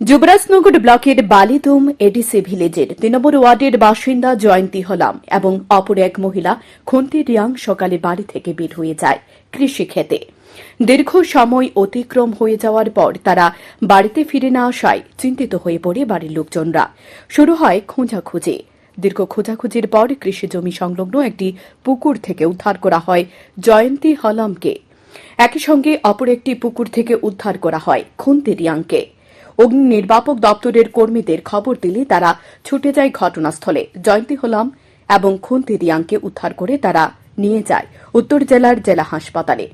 যুবরাজনগর ব্লকের বালিদুম এডিসি ভিলেজের তিন নম্বর ওয়ার্ডের বাসিন্দা জয়ন্তী হলাম এবং অপর এক মহিলা খন্তি রিয়াং সকালে বাড়ি থেকে বের হয়ে যায় কৃষি খেতে দীর্ঘ সময় অতিক্রম হয়ে যাওয়ার পর তারা বাড়িতে ফিরে না আসায় চিন্তিত হয়ে পড়ে বাড়ির লোকজনরা। শুরু হয় খোঁজাখুঁজি। দীর্ঘ খোঁজাখুঁজির পর কৃষি জমি সংলগ্ন একটি পুকুর থেকে উদ্ধার করা হয় জয়ন্তী হলামকে। একই সঙ্গে অপর একটি পুকুর থেকে উদ্ধার করা হয় খুন্তি রিয়াংকে। অগ্নি নির্বাপক দপ্তরের কর্মীদের খবর দিলে তারা ছুটে যায় ঘটনাস্থলে। জয়ন্তী হলাম এবং খুন্তি রিয়াংকে উদ্ধার করে তারা নিয়ে যায় উত্তর জেলার জেলা হাসপাতালে।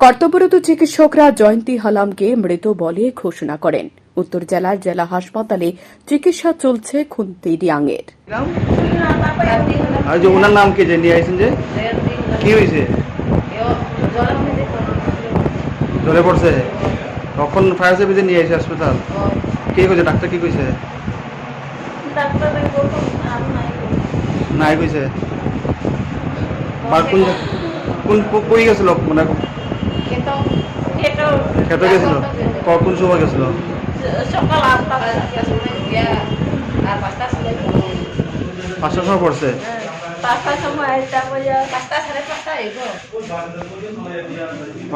কর্তব্যরত চিকিৎসকরা জয়ন্তী হলামকে মৃত বলে ঘোষণা করেন। উত্তর জেলার জেলা হাসপাতালে চিকিৎসা চলছে খুন্তি রিয়াংয়ের আর যে ওনার নাম কি যে নিয়ে আইছেন যে? কি হয়েছে জ্বরে পড়ছে? কখন ফায়ার সার্ভিসে নিয়ে আইছে হাসপাতাল কি কইছে ডাক্তার কি কইছে নাই কইছে কোন কোন কই গেছিল মানে খেতে গেছিল ক- কোন সময় গেছিল সকাল আটটা আর পাঁচটার সময় পড়ছে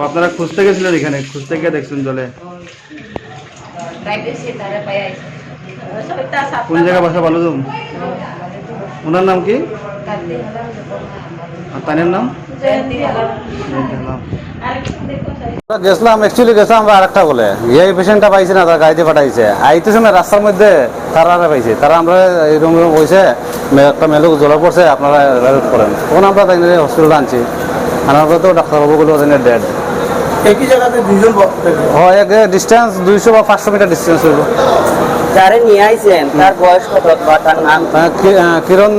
আপনারা খুঁজতে গেছিলেন এখানে? খুঁজতে গিয়ে দেখছেন জলে। কোন জায়গায় বাসা ভালো তুমি ওনার নাম কি? আর তানের নাম? গেছিলাম অ্যাকচুয়ালি গেছিলাম আমরা আরেকটা বলে। এই পেশেন্টটা পাইছে না তার গাড়িতে পাঠাইছে। আইতে সময় রাস্তার মধ্যে তারা পাইছে। তারা আমরা এরকম এরকম বলছে একটা মেলুক জ্বলা পড়ছে আপনারা হেল্প করেন। তখন আমরা তাই হসপিটালে আনছি। আনার পরে তো ডাক্তারবাবুগুলো ওখানে ডেড একই জায়গাতে দুইজন হয় এক ডিস্টেন্স দুইশো বা পাঁচশো মিটার ডিস্টেন্স হইল যারে নিয়ে আইছেন তার বয়স কত বা তার নাম কিরণ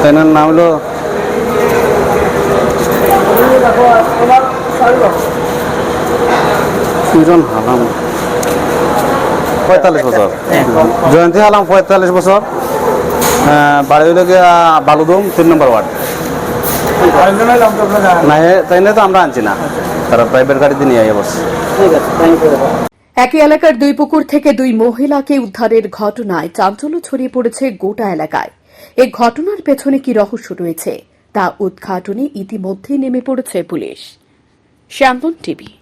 তাইনার নাম হলো কিরণ হালাম। পঁয়তাল্লিশ বছর। জয়ন্তী হালাম পঁয়তাল্লিশ বছর। বাড়ি হইল বালুদম তিন নম্বর ওয়ার্ড। না তাই নিয়ে তো আমরা আনছি না। তারা প্রাইভেট গাড়িতে নিয়ে আইয়া বসছে। ঠিক আছে থ্যাংক ইউ একই এলাকার দুই পুকুর থেকে দুই মহিলাকে উদ্ধারের ঘটনায় চাঞ্চল্য ছড়িয়ে পড়েছে গোটা এলাকায়। এ ঘটনার পেছনে কি রহস্য রয়েছে, তা উদ্ঘাটনে ইতিমধ্যেই নেমে পড়েছে পুলিশ। Salmon TV.